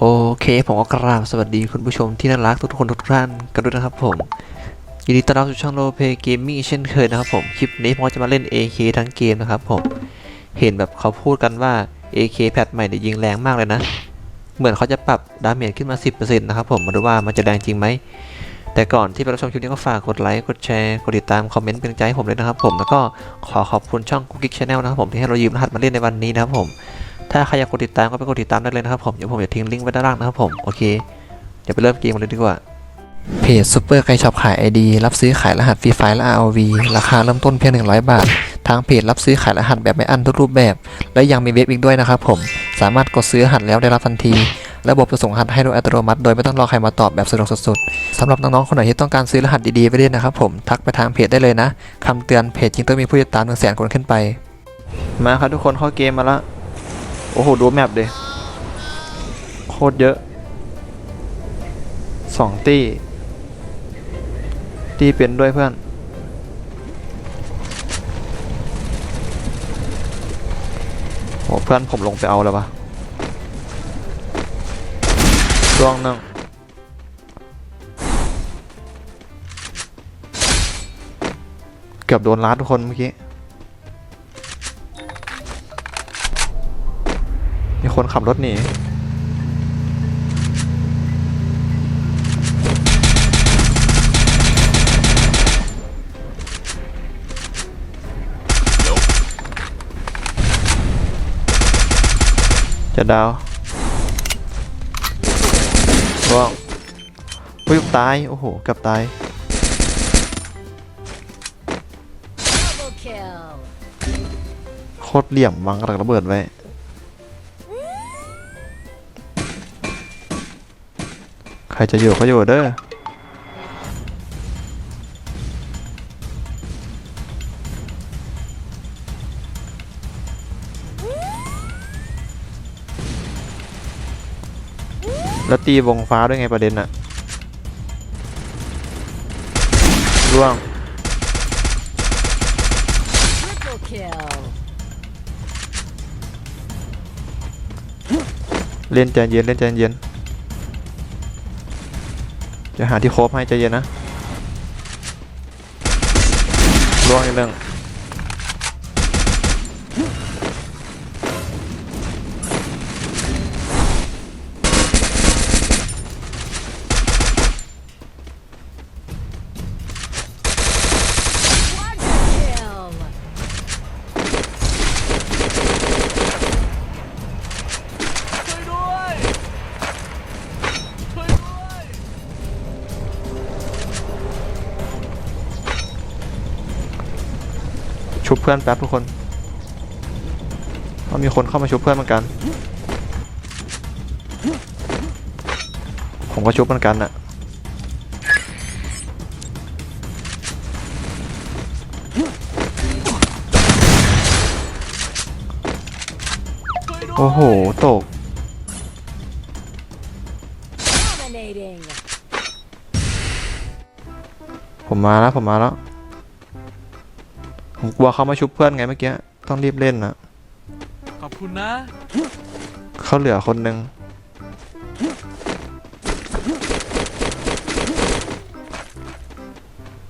โอเค ผมก็กราบสวัสดีคุณผู้ชมที่น่ารักทุกคนทุกท่านกันด้วยนะครับผม ยินดีต้อนรับสู่ช่องโลเพเกมมิ่งเช่นเคยนะครับผม คลิปนี้ผมจะมาเล่น AK ทั้งเกมนะครับผม เห็นแบบเขาพูดกันว่า AK แพทใหม่เนี่ยยิงแรงมากเลยนะ เหมือนเขาจะปรับดาเมจขึ้นมา 10%นะครับผมมาดูว่ามันจะแรงจริงไหม แต่ก่อนที่ไปรับชมคลิปนี้ก็ฝากกดไลค์กดแชร์กดติดตามคอมเมนต์เป็นกำใจให้ผมด้วยนะครับผมแล้วก็ขอขอบคุณช่องกุ๊กกิ๊กชาแนลนะครับผมที่ให้เรายืมรหัสมาเล่นในวันนี้นะครับผม ถ้าใครอยากกดติดตามก็ไปกดติดตามได้เลยนะครับผม เดี๋ยวผมจะทิ้งลิงก์ไว้ด้านล่างนะครับผม โอเค เดี๋ยวไปเริ่มเกมกันเลยดีกว่า เพจซูเปอร์ไกช็อปขาย ID รับซื้อขายรหัสฟรีไฟล์และ ROV ราคาเริ่มต้นเพียง 100 บาท ทางเพจรับซื้อขายรหัสแบบไม่อั้นทุกรูปแบบ และยังมีเว็บอีกด้วยนะครับผม สามารถกดซื้อรหัสแล้วได้รับทันทีระบบจะส่งรหัสให้โดยอัตโนมัติโดยไม่ต้องรอใครมาตอบแบบสะดวกสุดๆสำหรับน้องๆคนไหนที่ต้องการซื้อรหัสดีๆไปเล่นนะครับผมทักไปทางเพจได้เลยนะคำเตือนเพจจริงต้องมีผู้ติดตาม1 0 0 0 0แสนคนขึ้นไป มาครับทุกคนเข้าเกมมาแล้ว โอ้โห ดูแมปเดิโคตรเยอะสองตี้ ตี้เป็นด้วยเพื่อนโหเพื่อนผมลงไปเอาแล้วปะร่วงหนึ่งเกือบโดนลัดทุกคนเมื่อกี้ คนขับรถหนีจะดาวร่วงปุ๊บตาย โอ้โหกับตาย โคตรเหลี่ยมวางกระดักระเบิดไว้ ใครจะอยู่ก็อยู่เด้อแล้วตีวงฟ้าด้วยไงประเด็นอะร่วงเล่นใจเย็นเล่นใจเย็น จะหาที่โคบให้ใจเย็นนะล่วงอีกหนึ่ง ชุบเพื่อนแป๊บทุกคนเพราะมีคนเข้ามาชุบเพื่อนเหมือนกัน ผมก็ชุบเหมือนกันน่ะโอ้โห ตก ผมมาแล้ว ผมมาแล้ว ผมกลัวเขามาชุบเพื่อนไงเมื่อกี้ ต้องรีบเล่นนะขอบคุณนะ เขาเหลือคนหนึ่ง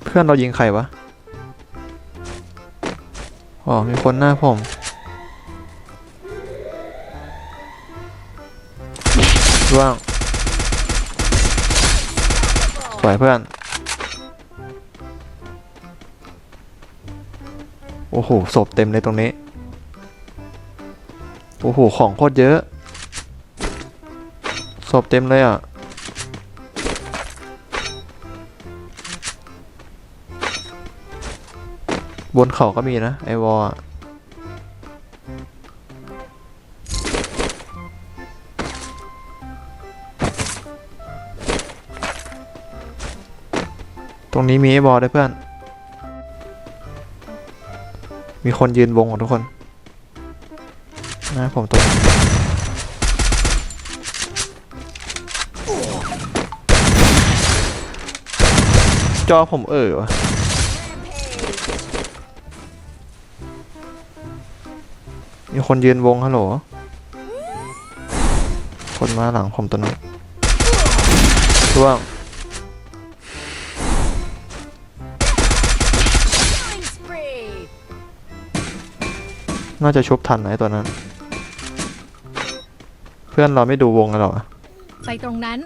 เพื่อนเรายิงใครวะ อ๋อ มีคนหน้าผม ร่วงสวยเพื่อน โอ้โหศพเต็มเลยตรงนี้ โอ้โห ของโคตรเยอะศพเต็มเลยอะ บนเขาก็มีนะ ไอวอลตรงนี้มีไอวอลด้วยเพื่อน มีคนยืนวงของทุกคนน้าผมตรงจอผมเออวะมีคนยืนวงฮัลโหล คนคนมาหลังผมตัวนึงร่วง น่าจะชุบทันนะไอ้ตัวนั้น เพื่อนเราไม่ดูวงกันหรอไปตรงนั้น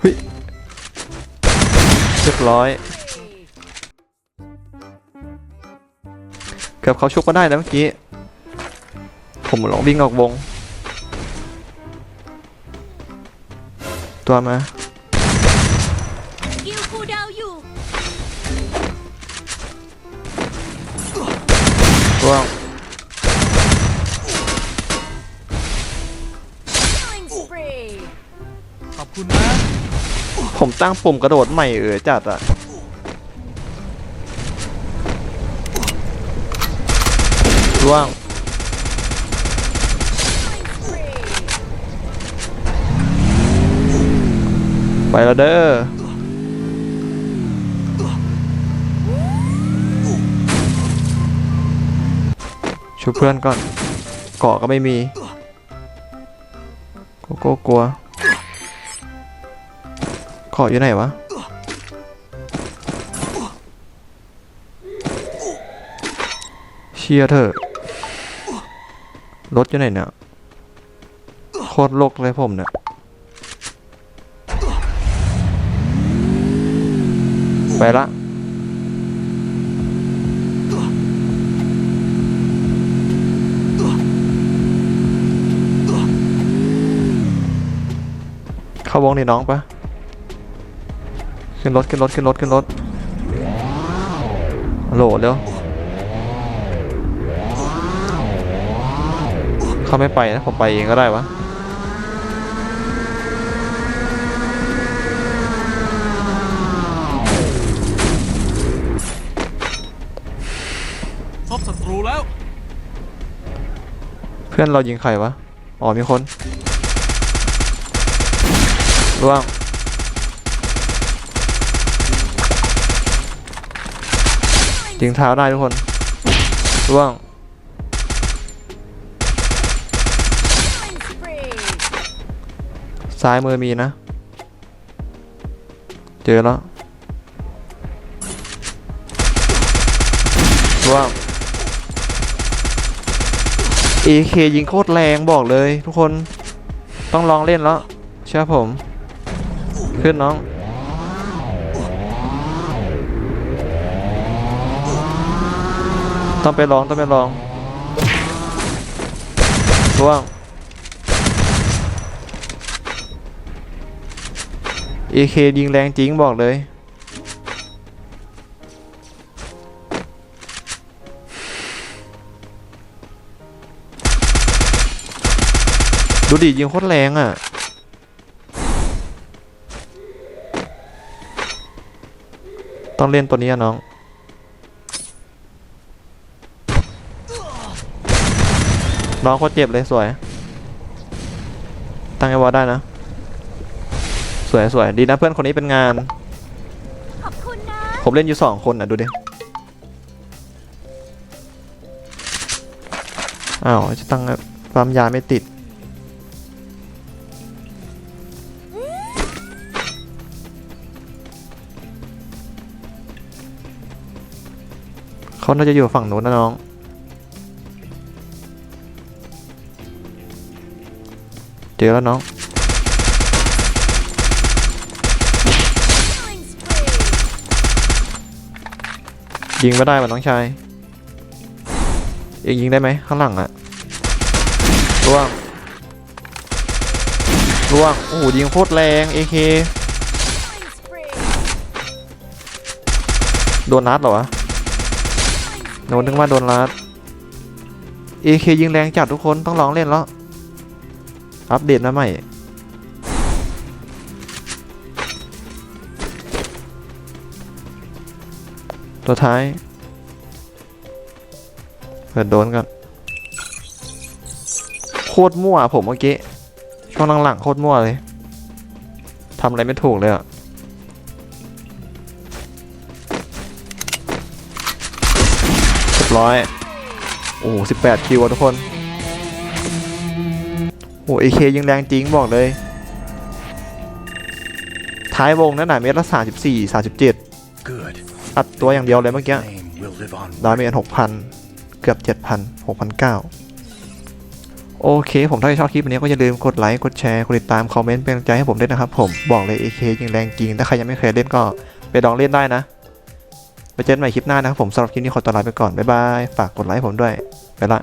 เฮ้ยเรียบร้อย เกือบเขาชุบก็ได้นะเมื่อกี้ ผมลองวิ่งออกวง ตัวมา วงขอบคุณนะ ผมตั้งปุ่มกระโดดใหม่เออจัดอะร่วงไปแล้วเด้อ ช่วยเพื่อนก่อนเกาะก็ไม่มีโกโก้กลัวเกาะอยู่ไหนวะเชียเถอะรถอยู่ไหนเนี่ยโคตรโลกเลยผมเนี่ยไปละ เข้าวงนี่น้องปะขึ้นรถขึ้นรถขึ้นรถขึ้นรถฮัลโหลเร็วเขาไม่ไปนะผมไปเองก็ได้วะพบศัตรูแล้ว เพื่อนเรายิงใครวะ อ๋อมีคน ร่วงยิงเท้าได้ทุกคนร่วงซ้ายมือมีนะ เจอแล้วร่วง AK ยิงโคตรแรงบอกเลยทุกคนต้องลองเล่นแล้วเชื่อผม ขึ้นน้อง ต้องไปลองต้องไปลองร่วง AK ยิงแรงจริงบอกเลย ดูดิยิงโคตรแรงอะ ต้องเล่นตัวนี้อะน้อง น้องโคตรเจ็บเลยสวย ตั้งไอ้วอลได้นะ สวยสวยดีนะเพื่อนคนนี้เป็นงานขอบคุณนะผมเล่นอยู่สองคนอะดูดิ อ้าวจะตั้งปั๊มยาไม่ติด เขาน่าจะอยู่ฝั่งนู้นนะน้อง เจอแล้วน้อง ยิงไม่ได้ว่ะน้องชายเองยิงได้ไหมข้างหลังอะล่วงล่วง โอ้โหยิงโคตรแรง AK โดนนัดเหรอวะ โดนนึกว่าโดนนัด AK ยิงแรงจัดทุกคนต้องลองเล่นแล้ว อัปเดตมาใหม่ตัวท้าย เปิดโดนกันโคตรมั่วผมเมื่อกี้ ช่วงหลังๆโคตรมั่วเลยทำอะไรไม่ถูกเลยอะ เรียบร้อย โอ้สิบแปดคิวอะทุกคน โอ้เอเคยิงแรงจริงบอกเลย ท้ายวงนั่นน่ะเมตรละสามสิบสี่สามสิบเจ็ด Good. อัดตัวอย่างเดียวเลยเมื่อกี้ Name will live on. ดาเมจหกพันเกือบเจ็ดพันหกพันเก้าโอเคผมถ้าชอบคลิปนี้ก็อย่าลืมกดไลค์กดแชร์กดติดตามคอมเมนต์เป็นกำลังใจให้ผมด้วยนะครับผมบอกเลย AK ยิงแรงจริง ถ้าใครยังไม่เคยเล่นก็ไปลองเล่นได้นะไป เจอกันใหม่คลิปหน้านะครับผมสำหรับคลิปนี้ขอตัวลาไปก่อน บ๊ายบาย ฝากกดไลค์ผมด้วย ไปละ